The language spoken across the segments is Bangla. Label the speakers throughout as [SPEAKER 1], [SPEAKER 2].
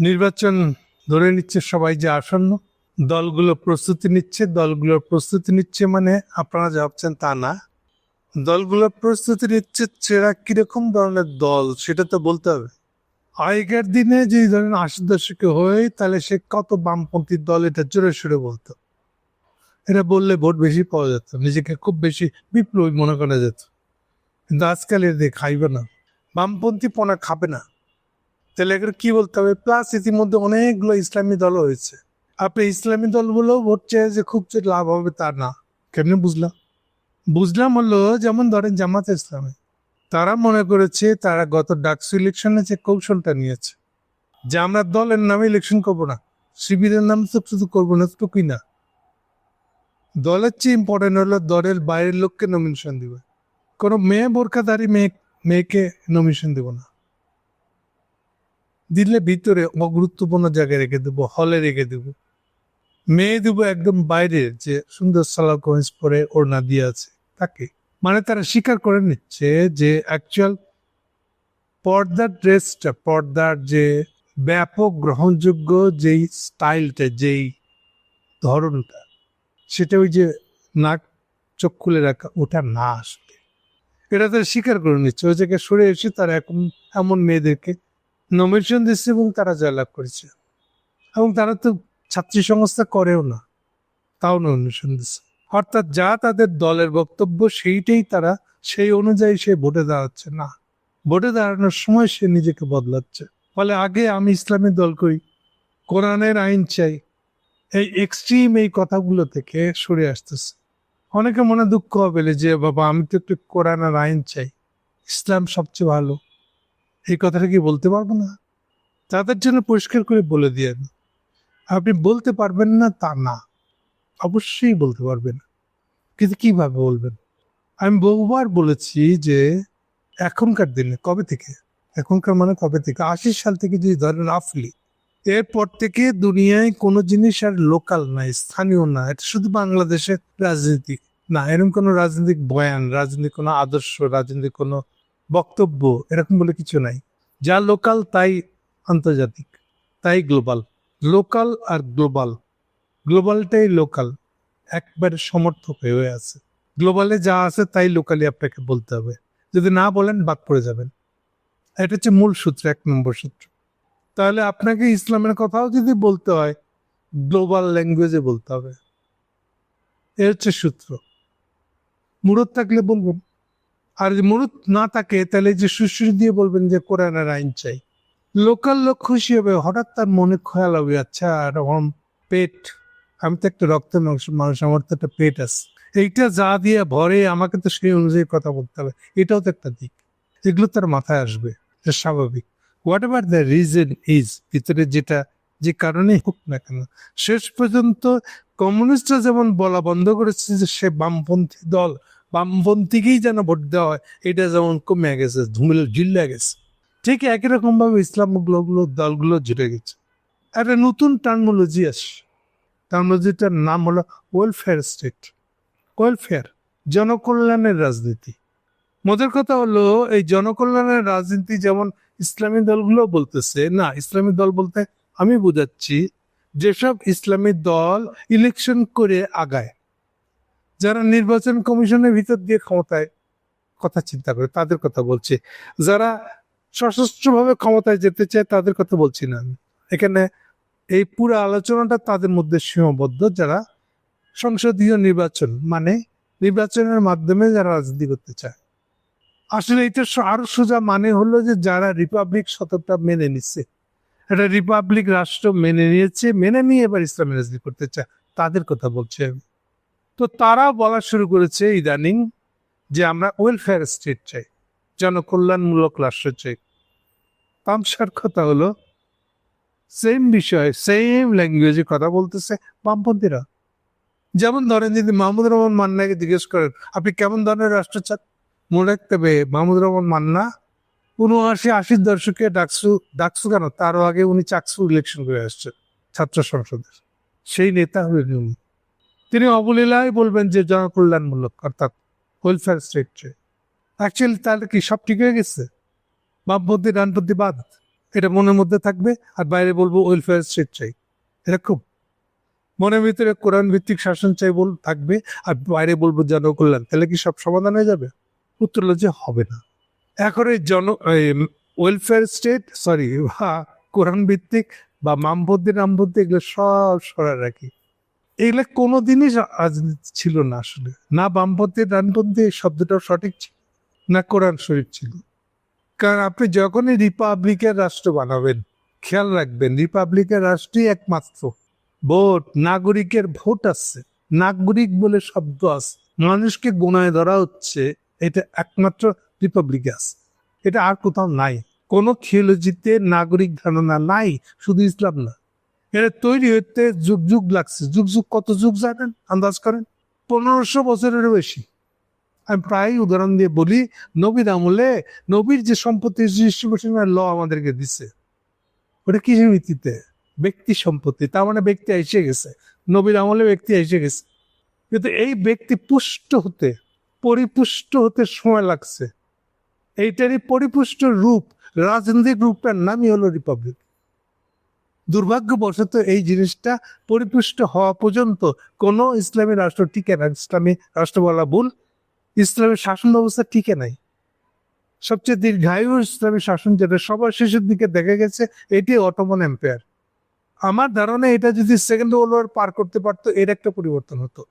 [SPEAKER 1] নির্বাচন ধরে নিচ্ছে সবাই যে আসন্ন। দলগুলো প্রস্তুতি নিচ্ছে দলগুলোর প্রস্তুতি নিচ্ছে মানে আপনারা যা ভাবছেন তা না। দলগুলোর প্রস্তুতি নিচ্ছে সেরা কীরকম ধরনের দল সেটা তো বলতে হবে। আগেকার দিনে যে ধরেন আশি দশকে হয়ে, তাহলে সে কত বামপন্থী দল এটা জোরে সোরে বলতো। এটা বললে ভোট বেশি পাওয়া যেত, নিজেকে খুব বেশি বিপ্লবী মনে করা যেত। কিন্তু আজকাল এদের খাইবে না। বামপন্থী পনা খাবে না। তাহলে এগুলো কি বলতে হবে? প্লাস ইতিমধ্যে অনেকগুলো ইসলামী দল হয়েছে। আপনি ইসলামী দলগুলো ভোট চেয়ে যে খুব লাভ হবে তা না। কেমনি বুঝলাম? বুঝলাম হলো, যেমন ধরেন জামাত ইসলামে, তারা মনে করেছে তারা গত ডাকসু ইলেকশনে যে কৌশলটা নিয়েছে, যে আমরা দলের নামে ইলেকশন করব না, শিবিরের নাম তো শুধু করব না টুকুই না। দলের চেয়ে ইম্পর্টেন্ট হলো দলের বাইরের লোককে নমিনেশন দিবে। কোনো মেয়ে বোরখাদারি মেয়ে মেয়েকে নমিনেশন দেব না। দিলে ভিতরে অগুরুত্বপূর্ণ জায়গায় রেখে দেবো হলে রেখে দেবো। মেয়ে দেবো একদম বাইরে যে সুন্দর সালার কমেন্স পরে ওড়না দিয়ে আছে তাকে। মানে তারা স্বীকার করে নিচ্ছে যে অ্যাকচুয়াল পর্দার ড্রেসটা, পর্দার যে ব্যাপক গ্রহণযোগ্য যেই স্টাইলটা যেই ধরনটা, সেটা ওই যে নাক চোখ খুলে রাখা, ওটা না আসলে। এটা তারা স্বীকার করে নিচ্ছে। ওই জায়গায় সরে এসে তারা এখন এমন মেয়েদেরকে নমিনেশন দিচ্ছে এবং তারা জয়লাভ করেছে। এবং তারা তো ছাত্রী সংস্থা করেও না, তাও নমিনেশন দিচ্ছে অর্থাৎ যা তাদের দলের বক্তব্য, সেইটাই তারা সেই অনুযায়ী সে ভোটে দাঁড়াচ্ছে না। ভোটে দাঁড়ানোর সময় সে নিজেকে বদলাচ্ছে। ফলে আগে আমি ইসলামী দল কই কোরআনের আইন চাই, এই এক্সট্রিম এই কথাগুলো থেকে সরে আসতেছে। অনেকে মনে দুঃখ হবে যে, বাবা, আমি তো একটু কোরআনের আইন চাই, ইসলাম সবচেয়ে ভালো। এই কথাটা কি বলতে পারব না? তাদের জন্য পরিষ্কার করে বলে দিয়ে আপনি বলতে পারবেন না তা না। অবশ্যই বলতে পারবেন। কিন্তু কীভাবে বলবেন? আমি বহুবার বলেছি যে এখনকার দিনে কবে থেকে? এখনকার মানে কবে থেকে? আশি সাল থেকে যদি ধরেন আফলি এরপর থেকে দুনিয়ায় কোনো জিনিস আর লোকাল নাই, স্থানীয় না এটা শুধু বাংলাদেশের রাজনীতি। না এরকম কোনো রাজনৈতিক বয়ান রাজনীতি কোনো আদর্শ, রাজনৈতিক কোনো বক্তব্য এরকম বলে কিছু নাই। যা লোকাল তাই আন্তর্জাতিক, তাই গ্লোবাল লোকাল আর গ্লোবাল গ্লোবালটাই লোকাল একবারে সমর্থক হয়ে আছে। গ্লোবালে যা আছে, তাই লোকালি আপনাকে বলতে হবে। যদি না বলেন, বাদ পড়ে যাবেন। এটা হচ্ছে মূল সূত্র, এক নম্বর সূত্র। তাহলে আপনাকে ইসলামের কথাও যদি বলতে হয় গ্লোবাল ল্যাঙ্গুয়েজে বলতে হবে। এ হচ্ছে সূত্র। মুরত থাকলে বলবেন। আর মুরত না থাকে, তাহলে যে সুশ্রী দিয়ে বলবেন যে কোরআনের আইন চাই। লোকাল লোক খুশি হবে, হঠাৎ তার মনে খেয়াল হবে আচ্ছা এরকম পেট, আমি তো একটা রক্ত মাংস মানুষ, আমার তো একটা পেট আছে। এইটা যা দিয়ে ভরে, আমাকে তো সেই অনুযায়ী কথা বলতে হবে। এটাও তো একটা দিক। এগুলো তার মাথায় আসবে স্বাভাবিক। Whatever the reason is ভিতরে যেটা, যে কারণে হোক না কেন। শেষ পর্যন্ত কমিউনিস্টরা যেমন বলা বন্ধ করেছে যে সে বামপন্থী দল বামপন্থীকেই যেন ভোট দেওয়া হয়, এটা যেমন কমে গেছে, ধুমিল ঝিল্লা গেছে। ঠিক একই রকম ভাবে ইসলাম দলগুলো জুড়ে গেছে। একটা নতুন টার্মোলজি আসে টার্মোলজিটার নাম হলো ওয়েলফেয়ার স্টেট ওয়েলফেয়ার জনকল্যাণের রাজনীতি। মজার কথা হলো, এই জনকল্যাণের রাজনীতি যেমন ইসলামী দলগুলো বলতেছে, না, ইসলামী দল বলতে আমি বুঝাচ্ছি, যেসব ইসলামী দল ইলেকশন করে আগায় যারা নির্বাচন কমিশনের ভিতর দিয়ে ক্ষমতায় কথা চিন্তা করে, তাদের কথা বলছি। যারা সশস্ত্রভাবে ক্ষমতায় যেতে চায়, তাদের কথা বলছি না আমি। এখানে এই পুরো আলোচনাটা তাদের মধ্যে সীমাবদ্ধ। যারা সংসদীয় নির্বাচন মানে নির্বাচনের মাধ্যমে যারা রাজনীতি করতে চায়। আসলে এটা আরও সোজা মানে হলো যে যারা রিপাবলিক শতকটা মেনে নিচ্ছে। এটা রিপাবলিক রাষ্ট্র মেনে নিয়েছে, মেনে নিয়ে এবার ইসলামী রাজনীতি করতে চায়, তাদের কথা বলছি আমি। তো তারা বলা শুরু করেছে ইদানিং যে আমরা ওয়েলফেয়ার স্টেট চাই, জনকল্যাণমূলক রাষ্ট্র চাই। তামসার কথা হলো সেম বিষয় সেম ল্যাঙ্গুয়েজে কথা বলতেছে বামপন্থীরা। যেমন ধরেন যদি মাহমুদ রহমান মান্নাকে জিজ্ঞেস করেন, আপনি কেমন ধরনের রাষ্ট্র চান? মনে রাখতে হবে মাহমুদ রহমান মান্না উনআশি আশির দশকে ডাকসু ডাকসু কেন? তারও আগে উনি চাকসু ইলেকশন করে আসছেন, ছাত্র সংসদের। সেই নেতা হলেন উনি। তিনি অবলীলায় বলবেন যে জনকল্যাণমূলক, অর্থাৎ ওয়েলফেয়ার স্টেট অ্যাকচুয়ালি তাহলে কি সব ঠিক হয়ে গেছে? বামপন্থী, ডানপন্থী বাদ? এটা মনের মধ্যে থাকবে, আর বাইরে বলব ওয়েলফেয়ার স্টেট চাই। এরকম। মনের ভিতরে কোরআন ভিত্তিক শাসন চাই বল, থাকবে, আর বাইরে বলব জনকল্যাণ। তাহলে কি সব সমাধান হয়ে যাবে? উত্তর যে হবে না। এখন এই জন ওয়েলফেয়ার স্টেট সরি বা কোরআন ভিত্তিক বা মামবদ্দি রামবদ্দি এগুলো সব সরা রাখি। এগুলো কোনোদিনই রাজনীতি ছিল না আসলে। না বামপন্থী, ডানপন্থী, এই শব্দটাও সঠিক ছিল না কোরআন শরীফ ছিল। কারণ আপনি যখনই রিপাবলিকের রাষ্ট্র বানাবেন, খেয়াল রাখবেন, রিপাবলিকের রাষ্ট্রই একমাত্র ভোট, নাগরিকের ভোট আছে। নাগরিক বলে শব্দ আছে। মানুষকে গোনায় ধরা হচ্ছে, এটা একমাত্র রিপাবলিকে আছে। এটা আর কোথাও নাই। কোনো থিওলজিতে নাগরিক ধারণা নাই, শুধু ইসলাম না। এটা তৈরি হতে যুগ যুগ লাগছে। যুগ যুগ কত যুগ জানেন? আন্দাজ করেন? পনেরোশো বছরেরও বেশি। আমি প্রায় উদাহরণ দিয়ে বলি, নবীর আমলে নবীর যে সম্পত্তি ল আমাদেরকে দিছে, ওটা কিসের ভিত্তিতে? ব্যক্তি সম্পত্তি। তার মানে ব্যক্তি এসে গেছে। নবীর আমলে ব্যক্তি এসে গেছে। কিন্তু এই ব্যক্তি পুষ্ট হতে, পরিপুষ্ট হতে সময় লাগছে। এইটারই পরিপুষ্ট রূপ, রাজনৈতিক রূপটার নামই হলো রিপাবলিক। দুর্ভাগ্যবশত এই জিনিসটা পরিপুষ্ট হওয়া পর্যন্ত কোনো ইসলামী রাষ্ট্র টিকে না। ইসলামী রাষ্ট্র বলা ভুল। ইসলামের শাসন ব্যবস্থা টিকে নাই। সবচেয়ে দীর্ঘায়ু ইসলামী শাসন যেটা সবার শেষের দিকে দেখা গেছে, এটি অটোমন এম্পায়ার। আমার ধারণা এটা যদি সেকেন্ড ওয়ার্ল্ড ওয়ার পার করতে পারতো, এর একটা পরিবর্তন হতো।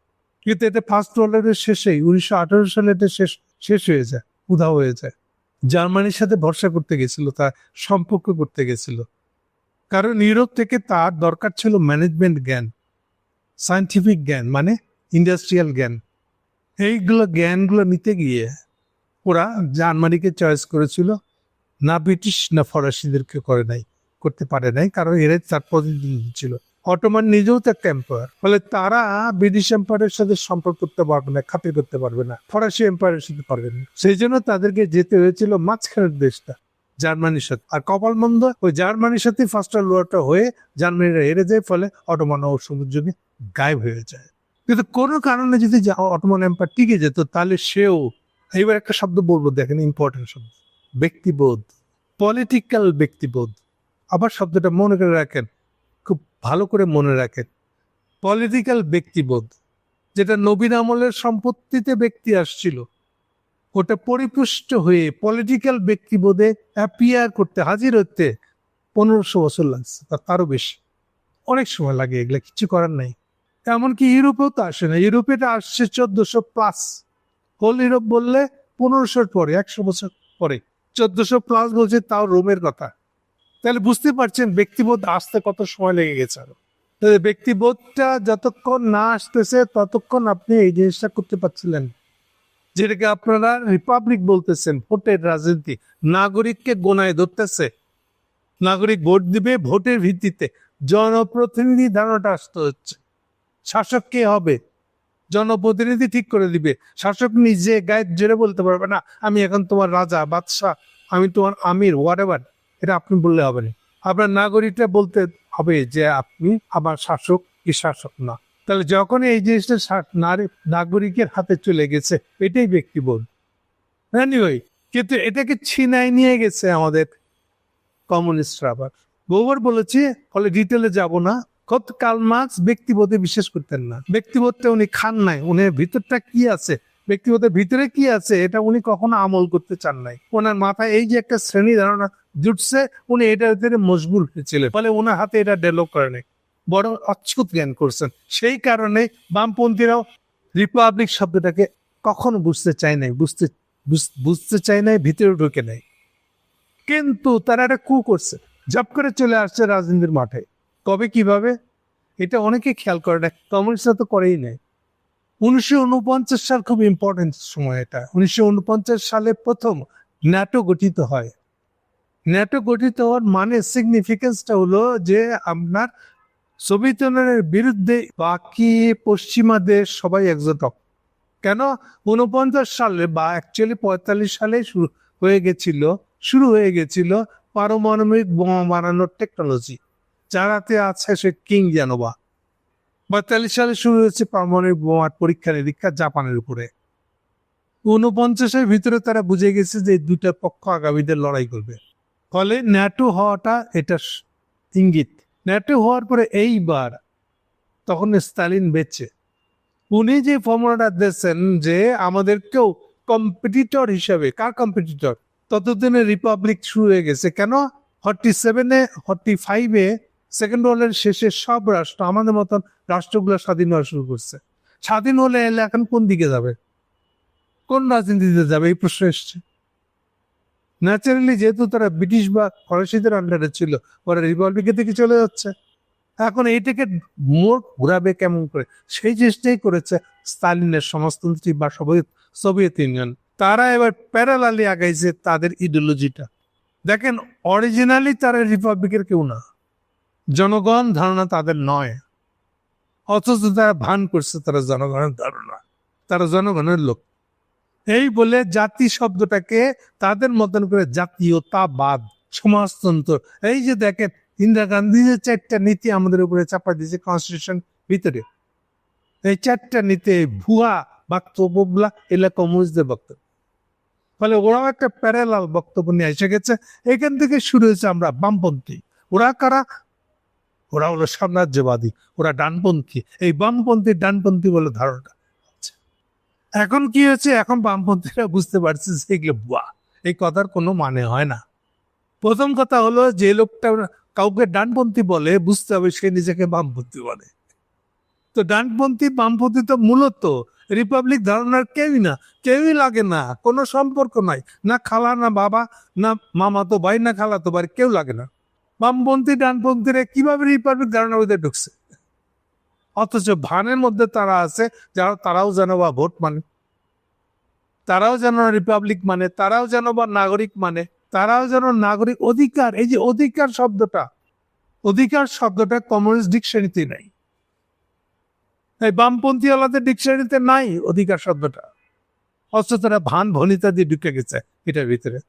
[SPEAKER 1] কিন্তু এটা ফার্স্ট ওয়ার্ল্ড ওয়ারের শেষেই, উনিশশো আঠারো সালে এটা শেষ শেষ হয়ে যায়, উধাও হয়ে যায়। জার্মানির সাথে ভরসা করতে গেছিল, তার সম্পর্ক করতে গেছিল। কারণ ইউরোপ থেকে তার দরকার ছিল ম্যানেজমেন্ট জ্ঞান সায়েন্টিফিক জ্ঞান মানে ইন্ডাস্ট্রিয়াল জ্ঞান। এইগুলো জ্ঞানগুলো নিতে গিয়ে ওরা জার্মানিকে চয়েস করেছিল, না ব্রিটিশ, না ফরাসিদেরকে করে নাই, করতে পারে নাই, কারণ এরাই তার প্রতিনিধি ছিল। অটোমান নিজেও তো একটা এম্পায়ার ফলে তারা ব্রিটিশ এম্পায়ারের সাথে সম্পর্ক করতে পারবে না, খাতির করতে পারবে না, ফরাসি এম্পায়ারের সাথে পারবে না। সেই জন্য তাদেরকে যেতে হয়েছিল মাঝখানের দেশটা জার্মানির সাথে। আর কপালমন্দ ওই জার্মানির সাথে ফার্স্ট লোয়ারটা হয়ে জার্মানিরা হেরে যায়, ফলে অটোমান ও সমুদ্রকে গায়েব হয়ে যায়। কিন্তু কোনো কারণে যদি অটোমান এম্পায়ার টিকে যেত, তাহলে সেও, এইবার একটা শব্দ বলব, দেখেন ইম্পর্টেন্ট শব্দ, ব্যক্তিবোধ পলিটিক্যাল ব্যক্তিবোধ। আবার শব্দটা মনে করে রাখেন, খুব ভালো করে মনে রাখেন পলিটিক্যাল ব্যক্তিবোধ, যেটা নবীন আমলের সম্পত্তিতে ব্যক্তি আসছিল। ওটা পরিপুষ্ট হয়ে পলিটিক্যাল ব্যক্তিবোধে অ্যাপিয়ার করতে হাজির হতে পনেরোশো বছর লাগছে তার তারও বেশি। অনেক সময় লাগে এগুলা, কিছু করার নাই। এমনকি ইউরোপেও তো আসে না। ইউরোপে এটা আসছে চোদ্দশো প্লাস হোল ইউরোপ বললে পনেরোশোর পরে, একশো বছর পরে। চোদ্দশো প্লাস বলছে তাও রোমের কথা। তাহলে বুঝতে পারছেন ব্যক্তিবোধ আসতে কত সময় লেগে গেছে আরও। তাহলে ব্যক্তিবোধটা যতক্ষণ না আসতেছে, ততক্ষণ আপনি এই জিনিসটা করতে পারছিলেন। যেটাকে আপনারা রিপাবলিক বলতেছেন, ভোটের রাজনীতি। নাগরিককে গোনায় ধরতেছে। নাগরিক ভোট দিবে ভোটের ভিত্তিতে। জনপ্রতিনিধি ধারণাটা আসতে হচ্ছে। শাসক কে হবে? জনপ্রতিনিধি ঠিক করে দিবে। শাসক নিজে গায়ে জেরে বলতে পারবে না, আমি এখন তোমার রাজা, বাদশাহ, আমি তোমার আমির হোয়াট এভার এটা আপনি বললে হবে না। আপনার নাগরিকরা বলতে হবে যে, আপনি আমার শাসক কি শাসক না? তাহলে যখন এই জিনিসটা নারী, নাগরিকের হাতে চলে গেছে, এটাই ব্যক্তিবোধ। এনিওয়ে কিন্তু এটাকে ছিনাই নিয়ে গেছে আমাদের কমিউনিস্টরা আবার বহুবার বলেছি ফলে ডিটেলে যাব না। কত কাল মার্কস ব্যক্তিবোধে বিশ্বাস করতেন না। ব্যক্তিবোধটা উনি খান নাই। উনি ভিতরটা কি আছে? ব্যক্তিবোধের ভিতরে কি আছে? এটা উনি কখনো আমল করতে চান নাই। ওনার মাথায় এই যে একটা শ্রেণি ধারণা জুটছে, উনি এটার ভিতরে মজবুর হয়েছিলেন। ফলে ওনার হাতে এটা ডেভেলপ করে নাই। বড় অচ্ছুত জ্ঞান করছেন। সেই কারণে বামপন্থীরাও রিপাবলিক শব্দটাকে কখনো বুঝতে চায় নাই, বুঝতে বুঝতে চায় নাই, ভিতরে ঢুকে নাই। কিন্তু তারা একটা কু করছে জব করে চলে আসছে রাজনীতির মাঠে। কবে কীভাবে? এটা অনেকে খেয়াল করে না, কমিউনিস্টরা তো করেই নাই। উনিশশো উনপঞ্চাশ সাল খুব ইম্পর্টেন্ট সময় এটা। উনিশশো উনপঞ্চাশ সালে প্রথম ন্যাটো গঠিত হয়। ন্যাটো গঠিত হওয়ার মানে সিগনিফিকেন্সটা হলো যে আপনার সোভিয়েত ইউনিয়নের বিরুদ্ধে বাকি পশ্চিমা দেশ সবাই একজোট হবে। কেন? উনপঞ্চাশ সালে বা অ্যাকচুয়ালি পঁয়তাল্লিশ সালে শুরু হয়ে গেছিল, শুরু হয়ে গেছিল পারমাণবিক বোমা বানানোর টেকনোলজি যারাতে আছে সে কিং জানোবা। পঁয়তাল্লিশ সালে শুরু হয়েছে পারমাণবিক বোমার পরীক্ষা নিরীক্ষা জাপানের উপরে। উনপঞ্চাশের ভিতরে তারা বুঝে গেছে যে দুটা পক্ষ আগামীদের লড়াই করবে। ফলে ন্যাটো হওয়াটা এটা ইঙ্গিত। ন্যাটো হওয়ার পরে এইবার তখন স্টালিন বেঁচে। উনি যে ফর্মুলাটা দিয়েছেন যে আমাদেরকেও কম্পিটিটর হিসাবে, কার কম্পিটিটর ততদিনে রিপাবলিক শুরু হয়ে গেছে। কেন? ফর্টি সেভেনে ফর্টি ফাইভে সেকেন্ড ওয়ার্ল্ডের শেষে সব রাষ্ট্র, আমাদের মতন রাষ্ট্রগুলো স্বাধীন হওয়া শুরু করছে। স্বাধীন হলে এলে এখন কোন দিকে যাবে? কোন রাজনীতিতে যাবে? এই প্রশ্ন এসছে। ন্যাচারালি যেহেতু তারা ব্রিটিশ বা ফরাসিদের আন্ডারে ছিল, ওরা রিপাবলিকের দিকে চলে যাচ্ছে। এখন এইটাকে মোড় ঘুরাবে কেমন করে? সেই চেষ্টাই করেছে স্টালিনের সমাজতন্ত্রী বা সোভিয়েত সোভিয়েত ইউনিয়ন তারা এবার প্যারালালি আগাইছে তাদের ইডিওলজিটা দেখেন অরিজিনালি তারা রিপাবলিকের কেউ না। জনগণ ধারণা তাদের নয়। অথচ তারা ভান করছে, তারা জনগণের ধারণা। তারা জনগণের লোক। এই বলে জাতি শব্দটাকে তাদের মতন করে জাতীয়তাবাদ, সমাজতন্ত্র। এই যে দেখেন, ইন্দিরা গান্ধী যে চারটা নীতি আমাদের উপরে চাপা দিয়েছে কনস্টিটিউশন ভিতরে। এই চারটা নীতি, ভুয়া বক্তব্যগুলা এলা কমিউনিস্টদের বক্তব্য। ফলে ওরাও একটা প্যারালাল বক্তব্য নিয়ে এসে গেছে। এখান থেকে শুরু হয়েছে আমরা বামপন্থী। ওরা কারা? ওরা হলো সাম্রাজ্যবাদী, ওরা ডানপন্থী। এই বামপন্থী, ডানপন্থী বলে ধারণা। এখন কি হয়েছে? এখন বামপন্থীরা বুঝতে পারছে যে এগুলো বুয়া এই কথার কোনো মানে হয় না। প্রথম কথা হলো যে লোকটা কাউকে ডানপন্থী বলে, বুঝতে হবে সে নিজেকে বামপন্থী বলে। তো ডানপন্থী, বামপন্থী তো মূলত রিপাবলিক ধারণার কেউই না, কেউই লাগে না, কোনো সম্পর্ক নাই। না খালা, না বাবা, না মামা তো ভাই, না খালা তো ভাই, কেউ লাগে না। বামপন্থী, ডানপন্থীরা কীভাবে রিপাবলিক ধারণার মধ্যে ঢুকছে? অথচ ভানের মধ্যে তারা আছে, যারা, তারাও যেন বা ভোট মানে। তারাও যেন রিপাবলিক মানে তারাও যেন বা নাগরিক মানে তারাও যেন নাগরিক অধিকার। এই যে অধিকার শব্দটা অধিকার শব্দটা কমিউনিস্ট ডিকশনারিতে নাই। এই বামপন্থী আলাদা ডিকশনারিতে নাই অধিকার শব্দটা। অথচ তারা ভান ভনিতা দিয়ে ঢুকে গেছে এটার ভিতরে।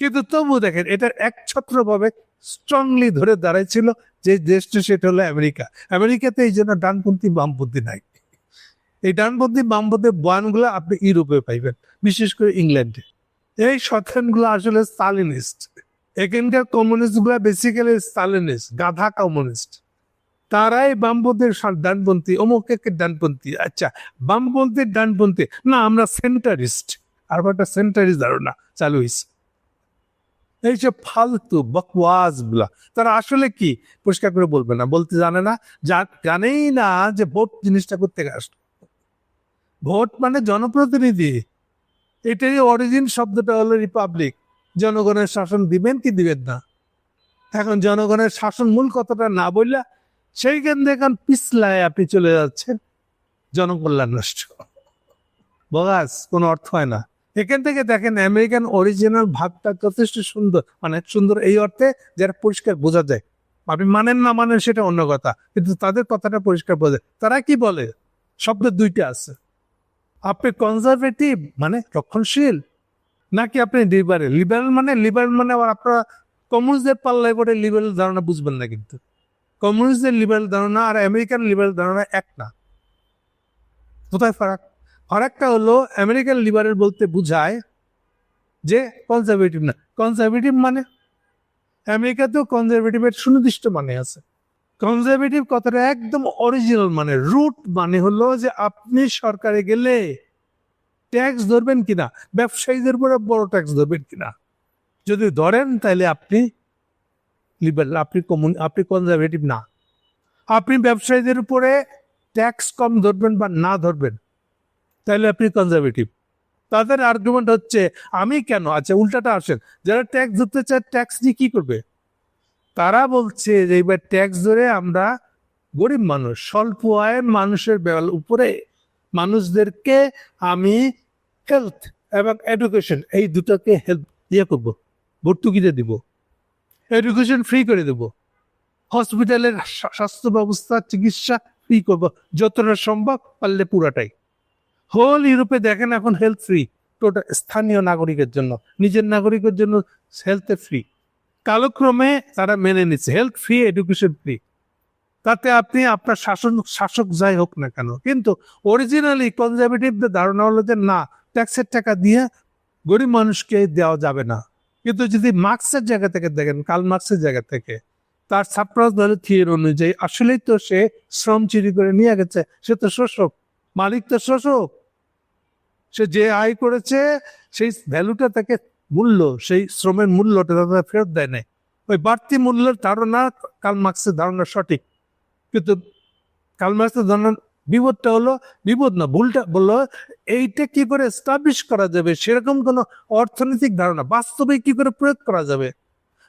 [SPEAKER 1] কিন্তু তবু দেখেন, এটার একছত্র ভাবে স্ট্রংলি ধরে দাঁড়াইছিল যে দেশটা সেটা হলো আমেরিকা। আমেরিকাতে এই জন্য ডানপন্থী বামপন্থী নাই। এই ডানপন্থী বামপন্থী বয়ানগুলো আপনি ইউরোপে পাইবেন, বিশেষ করে ইংল্যান্ডে। এই শতানগুলো আসলে স্টালিনিস্ট এখানকার কমিউনিস্টগুলা বেসিক্যালি স্টালিনিস্ট গাধা কমিউনিস্ট। তারাই বামপন্থীর ডানপন্থী, অমুক একের ডানপন্থী আচ্ছা বামপন্থীর ডানপন্থী। না, আমরা সেন্টারিস্ট আর একটা সেন্টারিস্ট ধারণা চালু হয়েছে এইসব ফালতু বকওয়াজগুলা, তারা আসলে কি? পরিষ্কার করে বলবে না, বলতে জানে না, যা- জানেই না যে ভোট জিনিসটা করতে আসলো ভোট মানে জনপ্রতিনিধি। এটারই অরিজিন শব্দটা হলো রিপাবলিক জনগণের শাসন দিবেন কি দিবেন না? এখন জনগণের শাসন মূল কথাটা না বললে সেইখান থেকে এখন পিছলায় আপনি চলে যাচ্ছেন। জনকল্যাণ নষ্ট। বগাস, কোনো অর্থ হয় না। এখান থেকে দেখেন আমেরিকান অরিজিনাল ভাবটা যথেষ্ট সুন্দর। মানে সুন্দর এই অর্থে যারা পরিষ্কার বোঝা যায়। আপনি মানেন না মানেন সেটা অন্য কথা, কিন্তু তাদের কথাটা পরিষ্কার বোঝা। তারা কি বলে? শব্দ দুইটা আছে। আপনি কনজারভেটিভ মানে রক্ষণশীল, নাকি আপনি লিবারেল লিবারেল মানে লিবারেল মানে আবার আপনারা কমিউনিস্টদের পাল্লায় পরে লিবারেল ধারণা বুঝবেন না কিন্তু। কমিউনিস্টদের লিবারেল ধারণা আর আমেরিকান লিবারেল ধারণা এক না। কোথায় ফারাক? ফারাকটা হলো আমেরিকান লিবারেল বলতে বোঝায় যে কনজারভেটিভ না। কনজারভেটিভ মানে? আমেরিকাতেও কনজারভেটিভের সুনির্দিষ্ট মানে আছে। কনজারভেটিভ কথাটা একদম অরিজিনাল মানে। রুট মানে হলো যে আপনি সরকারে গেলে ট্যাক্স ধরবেন কিনা, ব্যবসায়ীদের উপরে বড় ট্যাক্স ধরবেন কিনা। যদি ধরেন তাহলে আপনি লিবারেল আপনি কমন আপনি কনজারভেটিভ না। আপনি ব্যবসায়ীদের উপরে ট্যাক্স কম ধরবেন বা না ধরবেন। তাহলে আপনি কনজারভেটিভ তাদের আর্গুমেন্ট হচ্ছে, আমি কেন? আচ্ছা উল্টাটা আসেন। যারা ট্যাক্স ধরতে চায় ট্যাক্স নিয়ে কি করবে? তারা বলছে যে, এবার ট্যাক্স ধরে আমরা গরিব মানুষ, স্বল্প আয়ের মানুষের উপরে মানুষদেরকে আমি হেলথ এবং এডুকেশন এই দুটোকে হেল্প ইয়ে করব, ভর্তুকিতে দিব। এডুকেশন ফ্রি করে দেব। হসপিটালের স্বাস্থ্য ব্যবস্থা, চিকিৎসা ফ্রি করব, যতটা সম্ভব পারলে পুরাটাই। হোল ইউরোপে দেখেন এখন হেলথ ফ্রি টোটাল স্থানীয় নাগরিকের জন্য। নিজের নাগরিকের জন্য হেলথ ফ্রি কালক্রমে তারা মেনে নিচ্ছে। হেলথ ফ্রি এডুকেশন ফ্রি তাতে আপনি আপনার শাসন, শাসক যাই হোক না কেন, কিন্তু অরিজিনালি কনজারভেটিভদের ধারণা হলো যে না ট্যাক্সের টাকা দিয়ে গরিব মানুষকে দেওয়া যাবে না। কিন্তু যদি মার্কসের জায়গা থেকে দেখেন কাল মার্কসের জায়গা থেকে, তার ছাত্রাস দলের থিওরি অনুযায়ী আসলেই তো সে শ্রম চুরি করে নিয়ে গেছে, সে তো শোষক। মালিক তো শোষক। সে যে আয় করেছে, সেই ভ্যালুটা তাকে মূল্য, সেই শ্রমের মূল্যটা তারা ফেরত দেয় নাই। ওই বাড়তি মূল্যের ধারণা কাল মার্কসের ধারণা সঠিক। কিন্তু কাল মার্কসের ধারণা বিপদটা হলো, বিপদ না, ভুলটা বলল, এইটা কি করে এস্টাবলিশ করা যাবে? সেরকম কোনো অর্থনৈতিক ধারণা, বাস্তবে কি করে প্রয়োগ করা যাবে?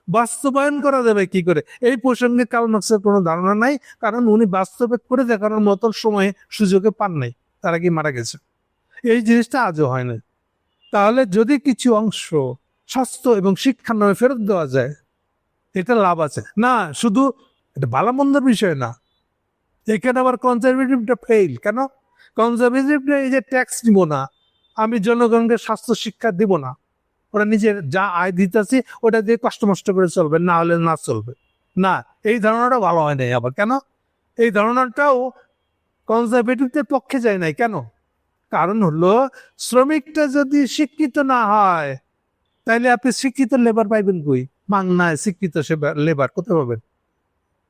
[SPEAKER 1] বাস্তবায়ন করা যাবে কি করে? এই প্রসঙ্গে কাল মার্কসের কোনো ধারণা নাই, কারণ উনি বাস্তবে করে দেখানোর মতো সময়ে সুযোগে পান নাই, তারা কি মারা গেছে? এই জিনিসটা আজও হয় না। তাহলে যদি কিছু অংশ স্বাস্থ্য এবং শিক্ষার নামে ফেরত দেওয়া যায়, এটা লাভ আছে। না, শুধু এটা ভালো মন্দের বিষয় না। এখানে আবার কনজারভেটিভটা ফেইল কেন? কনজারভেটিভটা এই যে ট্যাক্স নিব না, আমি জনগণকে স্বাস্থ্য শিক্ষা দিব না। ওরা নিজের যা আয় দিতেছি, ওটা দিয়ে কষ্ট মষ্ট করে চলবে, না হলে না চলবে। না, এই ধারণাটা ভালো হয় নাই আবার। কেন? এই ধারণাটাও কনজারভেটিভদের পক্ষে যায় নাই। কেন? কারণ হলো, শ্রমিকটা যদি শিক্ষিত না হয় তাহলে আপনি শিক্ষিত লেবার পাইবেন কই? মাংনায় শিক্ষিত সে লেবার কোথায় পাবেন?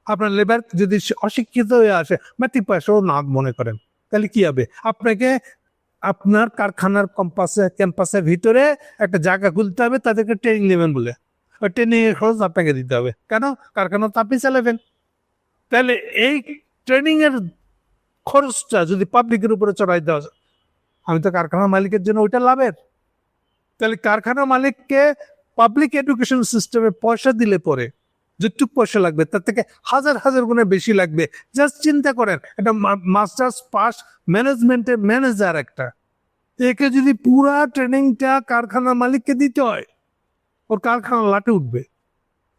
[SPEAKER 1] আপনার লেবার যদি অশিক্ষিত হয়ে আসে মেট্রিক পয়সাও না মনে করেন তাহলে কি হবে? আপনাকে আপনার কারখানার কম্পাসে ক্যাম্পাসের ভিতরে একটা জায়গা খুলতে হবে, তাদেরকে ট্রেনিং নেবেন বলে। ওই ট্রেনিং এর খরচ আপনাকে দিতে হবে। কেন? কারখানা তো আপনি চালাবেন। তাহলে এই ট্রেনিং এর খরচটা যদি পাবলিকের উপরে চড়াই দেওয়া আমি তো কারখানার মালিকের জন্য ওইটা লাভের। তাহলে কারখানা মালিককে পাবলিক এডুকেশন সিস্টেমে পয়সা দিলে পরে যেটুক পয়সা লাগবে, তার থেকে হাজার হাজার গুণে বেশি লাগবে। জাস্ট চিন্তা করেন একটা মাস্টার্স পাস ম্যানেজমেন্টের ম্যানেজার একটা। একে যদি পুরা ট্রেনিংটা কারখানার মালিককে দিতে হয়, ওর কারখানা লাটে উঠবে।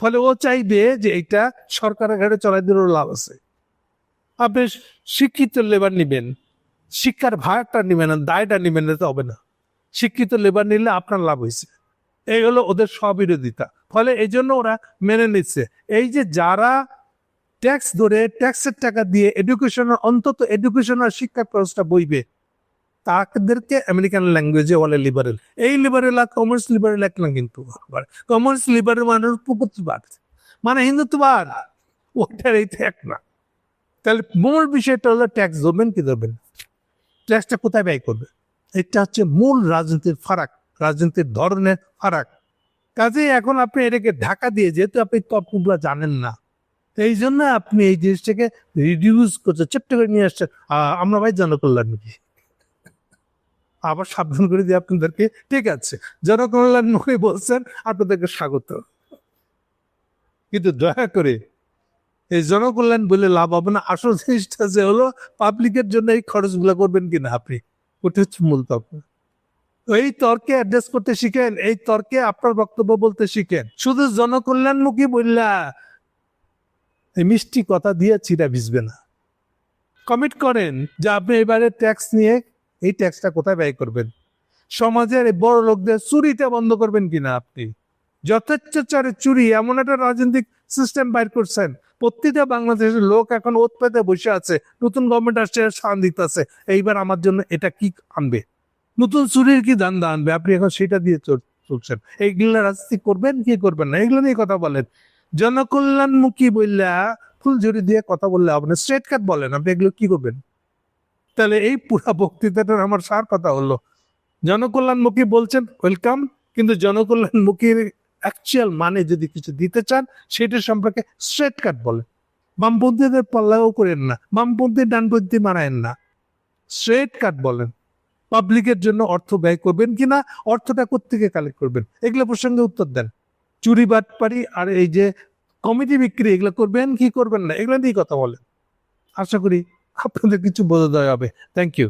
[SPEAKER 1] ফলে ও চাইবে যে এটা সরকারের ঘাটে চলাই দিলেও লাভ আছে। আপনি শিক্ষিত লেবার নিবেন, শিক্ষার ভাড়াটা নিবেন না দায়টা নিবেন তো হবে না। শিক্ষিত লেবার নিলে আপনার লাভ হয়েছে এই হলো ওদের স্ববিরোধিতা। ফলে এই জন্য ওরা মেনে নিচ্ছে। এই যে যারা ট্যাক্স ধরে ট্যাক্সের টাকা দিয়ে এডুকেশনের অন্তত এডুকেশনাল শিক্ষা খরচটা বইবে, তাদেরকে আমেরিকান ল্যাঙ্গুয়েজে বলে লিবারেল এই লিবারেল আর কমার্স লিবারেল এক না কিন্তু কমার্স লিবারেল মানে প্রগতিবাদ মানে হিন্দুত্ববাদ। ওটার এই এক না। তাহলে মূল বিষয়টা হলো ট্যাক্স ধরবেন কি ধরবেন ট্যাক্সটা কোথায় ব্যয় করবে? এটা হচ্ছে মূল রাজনীতির ফারাক। রাজনীতির ধরনের ফারাক। কাজেই এখন আপনি এটাকে ঢাকা দিয়ে যেহেতু আপনি তপগুলো জানেন না এই জন্য আপনি এই জিনিসটাকে রিডিউস করছে চেপটে করে নিয়ে আসছেন। আমরা ভাই জনকল্যাণমুখী আবার সাবধান করে দিয়ে আপনাদেরকে, ঠিক আছে জনকল্যাণমুখী বলছেন, আপনাদেরকে স্বাগত। কিন্তু দয়া করে, এই জনকল্যাণ বলে লাভ হবে না। আসল জিনিসটা যে হলো পাবলিকের জন্য এই খরচগুলো করবেন কিনা আপনি? ওটা হচ্ছে মূল তর্ক এই তর্কে অ্যাড্রেস করতে শিখেন, এই তর্কে আপনার বক্তব্য বলতে শিখেন। শুধু জনকল্যাণমুখী বললা, এই মিষ্টি কথা দিয়ে চিরা ভিজবে না। কমিট করেন যে আপনি এবারে ট্যাক্স নিয়ে এই ট্যাক্সটা কোথায় ব্যয় করবেন? সমাজের বড় লোকদের চুরিটা বন্ধ করবেন কিনা আপনি? যথেচ্ছাচারে চুরি এমন একটা রাজনৈতিক সিস্টেম বাইর করছেন। প্রতিটা বাংলাদেশের লোক এখন ওত পেতে বসে আছে, নতুন গভর্নমেন্ট আসছে, শান দিতেছে। এইবার আমার জন্য এটা কি আনবে? নতুন চুরির কি দান আনবে আপনি এখন সেটা দিয়ে চল- চলছেন। এইগুলো রাজনীতি করবেন, কি করবেন না? এগুলো নিয়ে কথা বলেন। জনকল্যাণমুখী বললা ফুলঝুরি দিয়ে কথা বললে হবে না। স্ট্রেট কাট বলেন, আপনি এগুলো কি করবেন? তাহলে এই পুরা বক্তৃতাটার আমার সার কথা হলো। জনকল্যাণমুখী বলছেন ওয়েলকাম কিন্তু জনকল্যাণমুখীর অ্যাকচুয়াল মানে যদি কিছু দিতে চান, সেটা সম্পর্কে স্ট্রেট কাট বলেন। বামপন্থীদের পাল্লাও করেন না। বামপন্থী ডানপন্থী মারায়েন না। স্ট্রেট কাট বলেন। পাবলিকের জন্য অর্থ ব্যয় করবেন কিনা, অর্থটা কোথেকে কালেক্ট করবেন? এগুলো প্রসঙ্গে উত্তর দেন। চুরি, বাটপারি আর এই যে কমিটি বিক্রি, এগুলো করবেন কি করবেন না? এগুলো নিয়ে কথা বলেন। আশা করি আপনাদের কিছু বোঝা দেওয়া হবে। Thank you